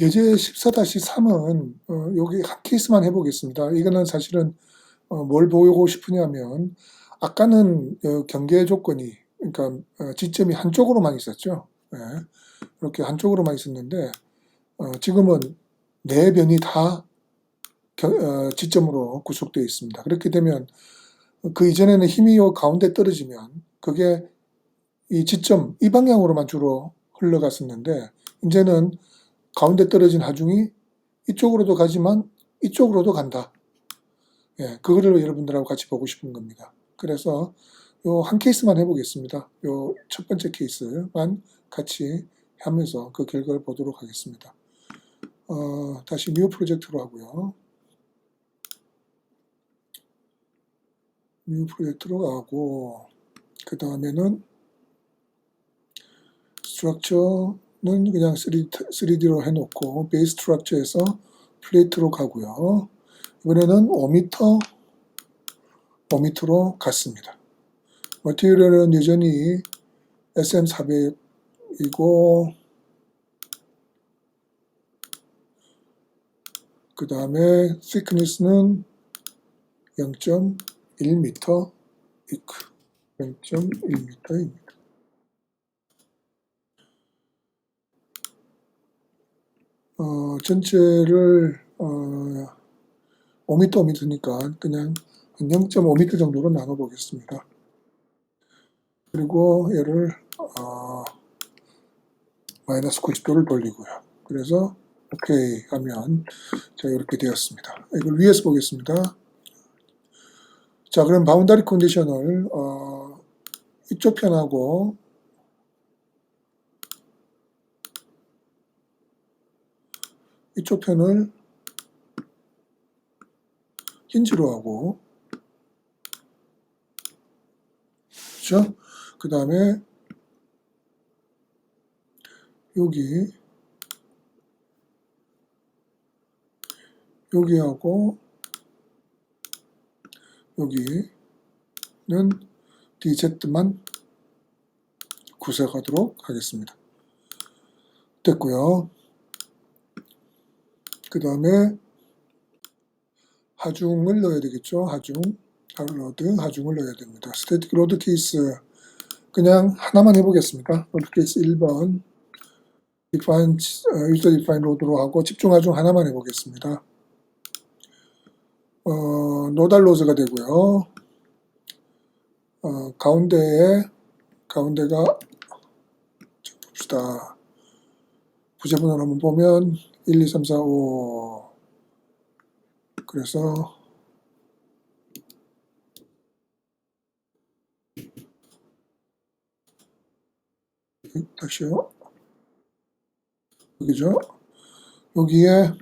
예제 14-3은 어, 여기 한 케이스만 해보겠습니다. 이거는 사실은 어, 뭘 보고 싶으냐면 아까는 어, 경계 조건이 그러니까 어, 지점이 한쪽으로만 있었죠. 예, 이렇게 한쪽으로만 있었는데 어, 지금은 네 변이 다 겨- 어, 지점으로 구속되어 있습니다. 그렇게 되면 그 이전에는 힘이 요 가운데 떨어지면 그게 이 지점 이 방향으로만 주로 흘러갔었는데 이제는 가운데 떨어진 하중이 이쪽으로도 가지만 이쪽으로도 간다. 예, 그거를 여러분들하고 같이 보고 싶은 겁니다. 그래서 요 한 케이스만 해보겠습니다. 요 첫 번째 케이스만 같이 하면서 그 결과를 보도록 하겠습니다. 어, 다시 뉴 프로젝트로 하고요. 뉴 프로젝트로 가고 그 다음에는 스트럭처 는 그냥 3D, 로 해놓고 베이스 스트럭처에서 플레이트로 가고요. 이번에는 5m, 5m로 갔습니다. 머티리얼은 여전히 SM400이고 그 다음에 thickness는 0.1m 이크 0.1m입니다. 어, 전체를 어, 5m, 5m니까 그냥 한 0.5m 정도로 나눠 보겠습니다. 그리고 얘를 어, 마이너스 90도를 돌리고요. 그래서 오케이 하면 자 이렇게 되었습니다. 이걸 위에서 보겠습니다. 자 그럼 바운다리 컨디션을 어, 이쪽 편하고 이쪽 편을 힌지로 하고 그렇죠? 그 다음에 여기 여기하고 여기는 DZ만 구색하도록 하겠습니다. 됐고요. 그 다음에 하중을 넣어야 되겠죠. 하중, 로드, 하중을 넣어야 됩니다. 스태틱 로드 케이스 그냥 하나만 해보겠습니다. 로드 케이스 1번 define, 어, user define 로드로 하고 집중 하중 하나만 해보겠습니다. 어, 노달 로즈가 되고요. 어, 가운데에 가운데가 자, 봅시다. 부재분을 한번 보면 1, 2, 3, 4, 5 그래서 다시요. 여기죠. 여기에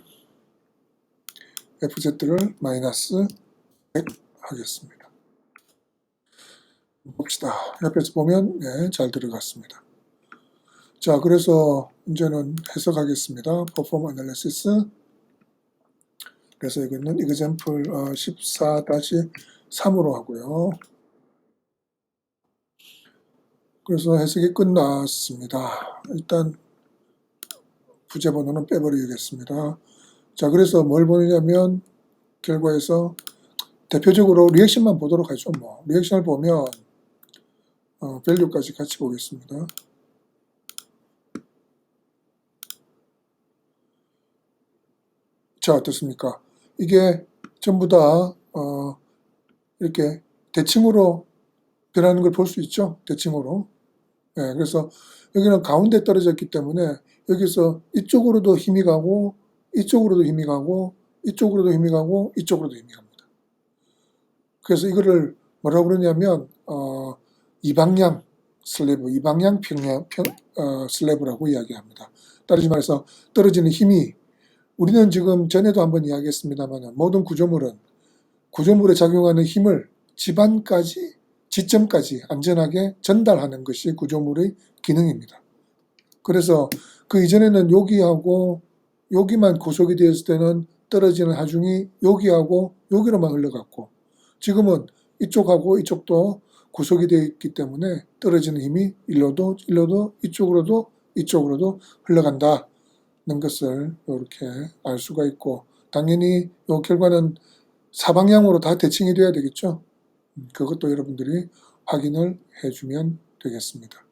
FZ를 마이너스 100 하겠습니다. 봅시다. 옆에서 보면 네, 잘 들어갔습니다. 자, 그래서 이제는 해석하겠습니다. Perform Analysis. 그래서 이거는 example 14-3으로 하고요. 그래서 해석이 끝났습니다. 일단 부재 번호는 빼버리겠습니다. 자, 그래서 뭘 보느냐면 결과에서 대표적으로 리액션만 보도록 하죠. 뭐 리액션을 보면 어, 밸류까지 같이 보겠습니다. 자, 어떻습니까? 이게 전부 다 어, 이렇게 대칭으로 변하는 걸 볼 수 있죠. 대칭으로. 예, 그래서 여기는 가운데 떨어졌기 때문에 여기서 이쪽으로도 힘이 가고 이쪽으로도 힘이 가고 이쪽으로도 힘이 가고 이쪽으로도 힘이 갑니다. 그래서 이거를 뭐라고 그러냐면 어, 이방향 슬래브, 이방향 평양 평, 어, 슬래브라고 이야기합니다. 따르지 말해서 떨어지는 힘이 우리는 지금 전에도 한번 이야기했습니다만 모든 구조물은 구조물에 작용하는 힘을 집안까지 지점까지 안전하게 전달하는 것이 구조물의 기능입니다. 그래서 그 이전에는 여기하고 여기만 구속이 되었을 때는 떨어지는 하중이 여기하고 여기로만 흘러갔고 지금은 이쪽하고 이쪽도 구속이 되어 있기 때문에 떨어지는 힘이 일로도 일로도 이쪽으로도 이쪽으로도 흘러간다. 것을 이렇게 알 수가 있고 당연히 이 결과는 사방향으로 다 대칭이 돼야 되겠죠. 음, 그것도 여러분들이 확인을 해주면 되겠습니다.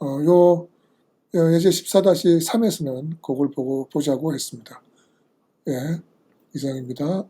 어, 요 어, 예제 14-3에서는 그걸 보고 보자고 했습니다. 예, 이상입니다.